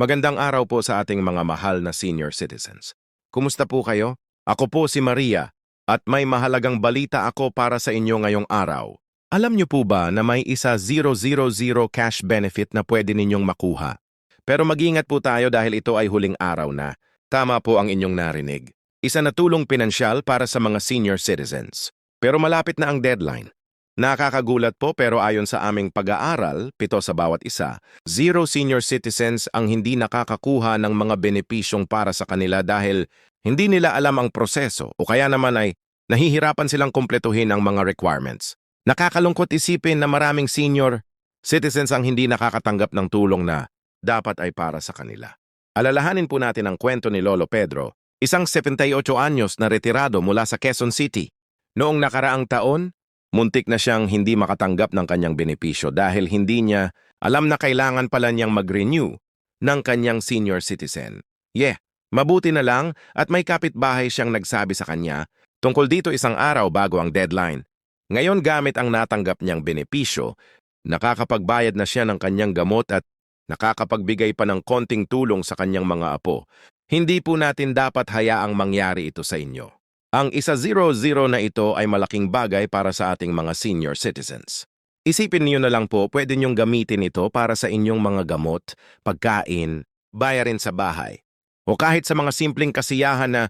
Magandang araw po sa ating mga mahal na senior citizens. Kumusta po kayo? Ako po si Maria at may mahalagang balita ako para sa inyo ngayong araw. Alam niyo po ba na may isa 000 cash benefit na pwede ninyong makuha? Pero mag-ingat po tayo dahil ito ay huling araw na. Tama po ang inyong narinig. Isa na tulong pinansyal para sa mga senior citizens. Pero malapit na ang deadline. Nakakagulat po pero ayon sa aming pag-aaral, pito sa bawat isa, zero senior citizens ang hindi nakakakuha ng mga benepisyong para sa kanila dahil hindi nila alam ang proseso o kaya naman ay nahihirapan silang kumpletuhin ang mga requirements. Nakakalungkot isipin na maraming senior citizens ang hindi nakakatanggap ng tulong na dapat ay para sa kanila. Alalahanin po natin ang kwento ni Lolo Pedro, isang 78 anyos na retirado mula sa Quezon City. Noong nakaraang taon, muntik na siyang hindi makatanggap ng kanyang benepisyo dahil hindi niya alam na kailangan pala niyang mag-renew ng kanyang senior citizen. Yeah, mabuti na lang at may kapitbahay siyang nagsabi sa kanya tungkol dito isang araw bago ang deadline. Ngayon gamit ang natanggap niyang benepisyo, nakakapagbayad na siya ng kanyang gamot at nakakapagbigay pa ng konting tulong sa kanyang mga apo. Hindi po natin dapat hayaang mangyari ito sa inyo. Ang isa zero zero na ito ay malaking bagay para sa ating mga senior citizens. Isipin niyo na lang po, pwede niyong gamitin ito para sa inyong mga gamot, pagkain, bayarin sa bahay, o kahit sa mga simpleng kasiyahan na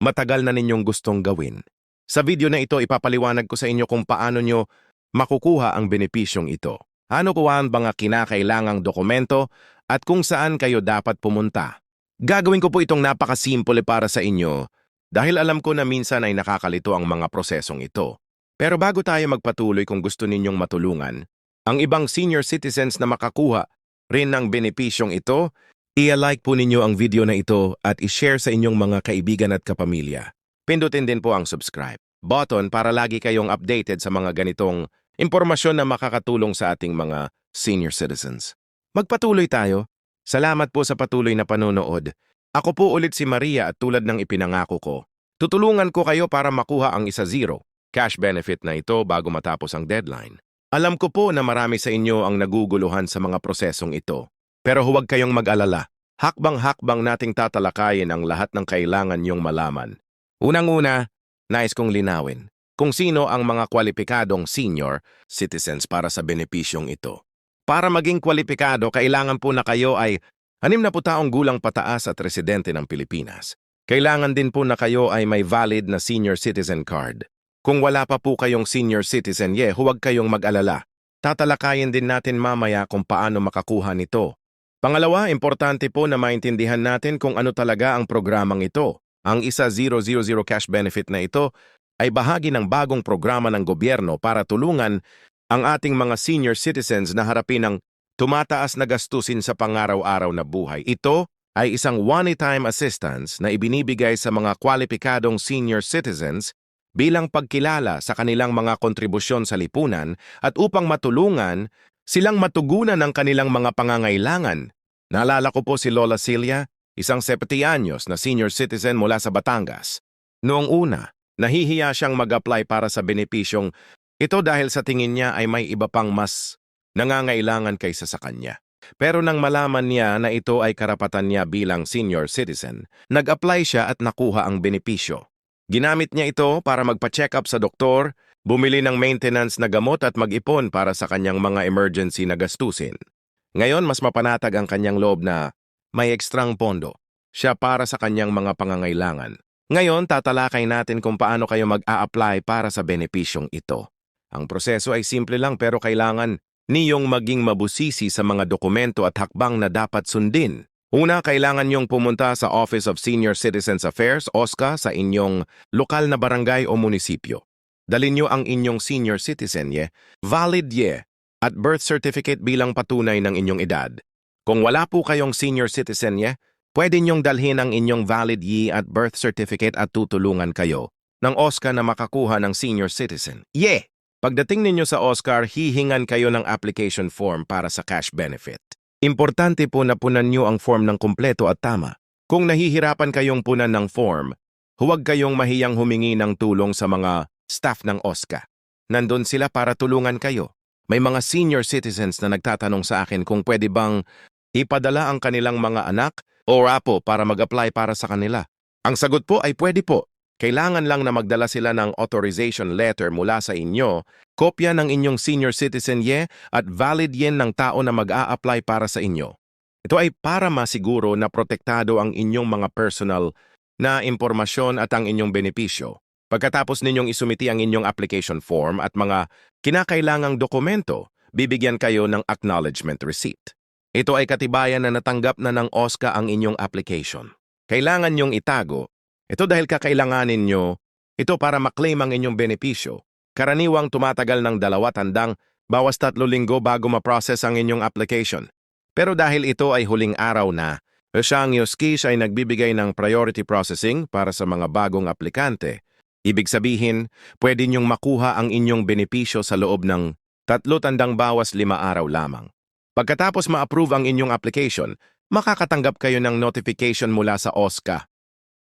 matagal na ninyong gustong gawin. Sa video na ito, ipapaliwanag ko sa inyo kung paano nyo makukuha ang benepisyong ito. Ano po ang mga kinakailangang dokumento at kung saan kayo dapat pumunta. Gagawin ko po itong napakasimple para sa inyo dahil alam ko na minsan ay nakakalito ang mga prosesong ito. Pero bago tayo magpatuloy kung gusto ninyong matulungan, ang ibang senior citizens na makakuha rin ng benepisyong ito, i-like po ninyo ang video na ito at i-share sa inyong mga kaibigan at kapamilya. Pindutin din po ang subscribe button para lagi kayong updated sa mga ganitong impormasyon na makakatulong sa ating mga senior citizens. Magpatuloy tayo. Salamat po sa patuloy na panonood. Ako po ulit si Maria at tulad ng ipinangako ko, tutulungan ko kayo para makuha ang isa zero cash benefit na ito bago matapos ang deadline. Alam ko po na marami sa inyo ang naguguluhan sa mga prosesong ito. Pero huwag kayong mag-alala. Hakbang-hakbang nating tatalakayin ang lahat ng kailangan niyong malaman. Unang-una, nais kong linawin kung sino ang mga kwalipikadong senior citizens para sa benepisyong ito. Para maging kwalipikado, kailangan po na kayo ay anim na po taong gulang pataas at residente ng Pilipinas. Kailangan din po na kayo ay may valid na senior citizen card. Kung wala pa po kayong senior citizen, ye, huwag kayong mag-alala. Tatalakayin din natin mamaya kung paano makakuha nito. Pangalawa, importante po na maintindihan natin kung ano talaga ang programang ito. Ang isa 000 cash benefit na ito ay bahagi ng bagong programa ng gobyerno para tulungan ang ating mga senior citizens na harapin ang tumataas na gastusin sa pangaraw-araw na buhay. Ito ay isang one-time assistance na ibinibigay sa mga kwalipikadong senior citizens bilang pagkilala sa kanilang mga kontribusyon sa lipunan at upang matulungan silang matugunan ang kanilang mga pangangailangan. Naalala ko po si Lola Celia, isang 70 anyos na senior citizen mula sa Batangas. Noong una, nahihiya siyang mag-apply para sa benepisyong ito dahil sa tingin niya ay may iba pang mas nangangailangan kaysa sa kanya. Pero nang malaman niya na ito ay karapatan niya bilang senior citizen, nag-apply siya at nakuha ang benepisyo. Ginamit niya ito para magpa-check up sa doktor, bumili ng maintenance na gamot at mag-ipon para sa kanyang mga emergency na gastusin. Ngayon, mas mapanatag ang kanyang loob na may ekstrang pondo siya para sa kanyang mga pangangailangan. Ngayon, tatalakay natin kung paano kayo mag-a-apply para sa benepisyong ito. Ang proseso ay simple lang pero kailangan niyong maging mabusisi sa mga dokumento at hakbang na dapat sundin. Una, kailangan niyong pumunta sa Office of Senior Citizens Affairs, OSCA, sa inyong lokal na barangay o munisipyo. Dalin niyo ang inyong senior citizen ye, valid ye, at birth certificate bilang patunay ng inyong edad. Kung wala po kayong senior citizen ye, pwede niyong dalhin ang inyong valid ye at birth certificate at tutulungan kayo ng OSCA na makakuha ng senior citizen. Ye! Pagdating ninyo sa Oscar, hihingan kayo ng application form para sa cash benefit. Importante po na punan nyo ang form ng kumpleto at tama. Kung nahihirapan kayong punan ng form, huwag kayong mahiyang humingi ng tulong sa mga staff ng OSCA. Nandun sila para tulungan kayo. May mga senior citizens na nagtatanong sa akin kung pwede bang ipadala ang kanilang mga anak o apo para mag-apply para sa kanila? Ang sagot po ay pwede po. Kailangan lang na magdala sila ng authorization letter mula sa inyo, kopya ng inyong senior citizen ye at valid yen ng tao na mag-a-apply para sa inyo. Ito ay para masiguro na protektado ang inyong mga personal na impormasyon at ang inyong benepisyo. Pagkatapos ninyong isumiti ang inyong application form at mga kinakailangang dokumento, bibigyan kayo ng acknowledgement receipt. Ito ay katibayan na natanggap na ng OSCA ang inyong application. Kailangan nyong itago. Ito dahil kakailanganin nyo, ito para maklaim ang inyong benepisyo. Karaniwang tumatagal ng dalawa tandang bawas tatlo linggo bago ma-process ang inyong application. Pero dahil ito ay huling araw na, Siyang Yoskish ay nagbibigay ng priority processing para sa mga bagong aplikante. Ibig sabihin, pwede niyong makuha ang inyong benepisyo sa loob ng tatlo tandang bawas lima araw lamang. Pagkatapos ma-approve ang inyong application, makakatanggap kayo ng notification mula sa OSCA.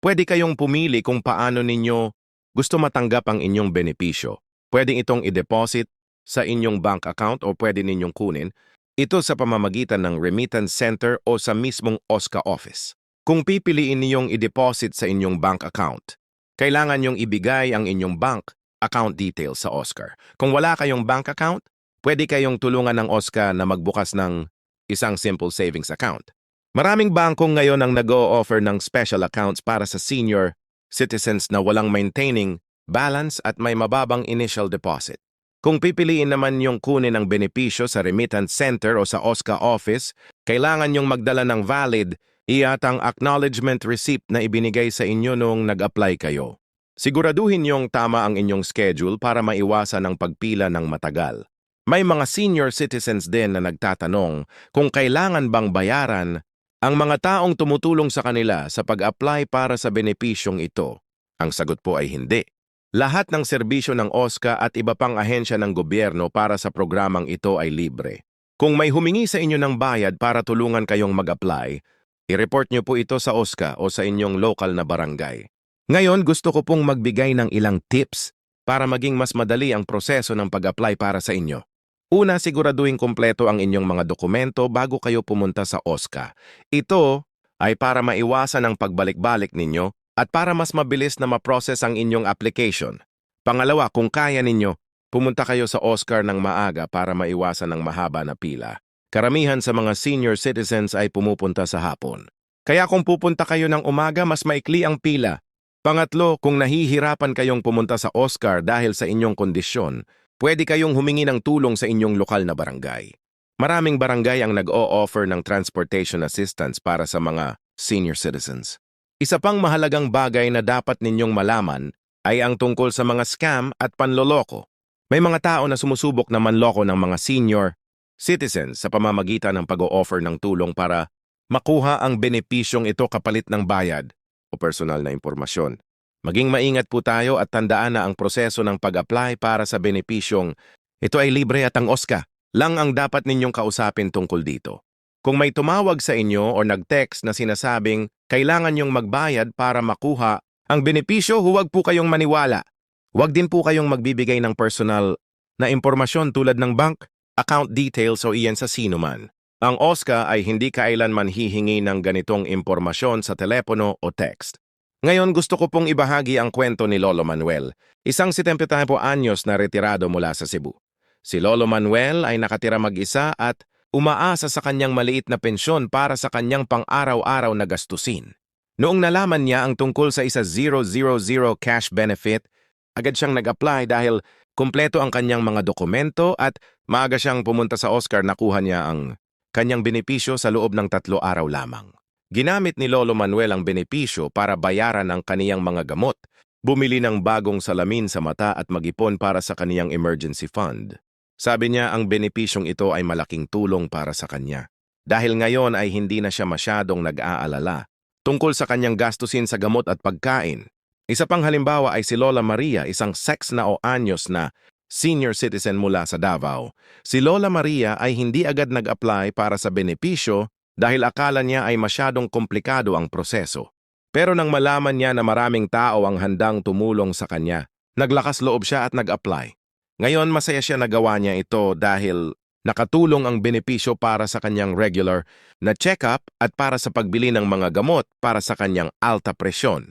Pwede kayong pumili kung paano ninyo gusto matanggap ang inyong benepisyo. Pwedeng itong i-deposit sa inyong bank account o pwede ninyong kunin ito sa pamamagitan ng remittance center o sa mismong OSCA office. Kung pipiliin niyong i-deposit sa inyong bank account, kailangan niyong ibigay ang inyong bank account details sa OSCAR. Kung wala kayong bank account, pwede kayong tulungan ng OSCA na magbukas ng isang simple savings account. Maraming bangkong ngayon ang nag-o-offer ng special accounts para sa senior citizens na walang maintaining balance at may mababang initial deposit. Kung pipiliin naman yung kunin ang benepisyo sa remittance center o sa OSCA office, kailangan yung magdala ng valid iyatang acknowledgement receipt na ibinigay sa inyo noong nag-apply kayo. Siguraduhin yung tama ang inyong schedule para maiwasan ang pagpila ng matagal. May mga senior citizens din na nagtatanong kung kailangan bang bayaran ang mga taong tumutulong sa kanila sa pag-apply para sa benepisyong ito. Ang sagot po ay hindi. Lahat ng serbisyo ng OSCA at iba pang ahensya ng gobyerno para sa programang ito ay libre. Kung may humingi sa inyo ng bayad para tulungan kayong mag-apply, i-report nyo po ito sa OSCA o sa inyong local na barangay. Ngayon, gusto ko pong magbigay ng ilang tips para maging mas madali ang proseso ng pag-apply para sa inyo. Una, siguraduhin kompleto ang inyong mga dokumento bago kayo pumunta sa OSCA. Ito ay para maiwasan ang pagbalik-balik ninyo at para mas mabilis na ma-process ang inyong application. Pangalawa, kung kaya ninyo, pumunta kayo sa OSCAR ng maaga para maiwasan ang mahaba na pila. Karamihan sa mga senior citizens ay pumupunta sa hapon. Kaya kung pupunta kayo ng umaga, mas maikli ang pila. Pangatlo, kung nahihirapan kayong pumunta sa OSCAR dahil sa inyong kondisyon, pwede kayong humingi ng tulong sa inyong lokal na barangay. Maraming barangay ang nag-o-offer ng transportation assistance para sa mga senior citizens. Isa pang mahalagang bagay na dapat ninyong malaman ay ang tungkol sa mga scam at panloloko. May mga tao na sumusubok na manloko ng mga senior citizens sa pamamagitan ng pag-o-offer ng tulong para makuha ang benepisyong ito kapalit ng bayad o personal na impormasyon. Maging maingat po tayo at tandaan na ang proseso ng pag-apply para sa benepisyong ito ay libre at ang OSCA lang ang dapat ninyong kausapin tungkol dito. Kung may tumawag sa inyo o nag-text na sinasabing kailangan nyong magbayad para makuha ang benepisyo, huwag po kayong maniwala. Huwag din po kayong magbibigay ng personal na impormasyon tulad ng bank, account details o iyan sa sino man. Ang OSCA ay hindi kailanman hihingi ng ganitong impormasyon sa telepono o text. Ngayon gusto ko pong ibahagi ang kwento ni Lolo Manuel, isang 70 anyos na retirado mula sa Cebu. Si Lolo Manuel ay nakatira mag-isa at umaasa sa kanyang maliit na pensyon para sa kanyang pang-araw-araw na gastusin. Noong nalaman niya ang tungkol sa isa 000 cash benefit, agad siyang nag-apply dahil kumpleto ang kanyang mga dokumento at maaga siyang pumunta sa Oscar nakuha niya ang kanyang benepisyo sa loob ng tatlo araw lamang. Ginamit ni Lolo Manuel ang benepisyo para bayaran ang kaniyang mga gamot, bumili ng bagong salamin sa mata at mag-ipon para sa kaniyang emergency fund. Sabi niya ang benepisyong ito ay malaking tulong para sa kanya. Dahil ngayon ay hindi na siya masyadong nag-aalala tungkol sa kanyang gastusin sa gamot at pagkain isa pang halimbawa ay si Lola Maria, isang sex na o anyos na senior citizen mula sa Davao. Si Lola Maria ay hindi agad nag-apply para sa benepisyo dahil akala niya ay masyadong komplikado ang proseso. Pero nang malaman niya na maraming tao ang handang tumulong sa kanya, naglakas loob siya at nag-apply. Ngayon masaya siya nagawa niya ito dahil Nakatulong ang benepisyo para sa kanyang regular na check-up at para sa pagbili ng mga gamot para sa kanyang alta presyon.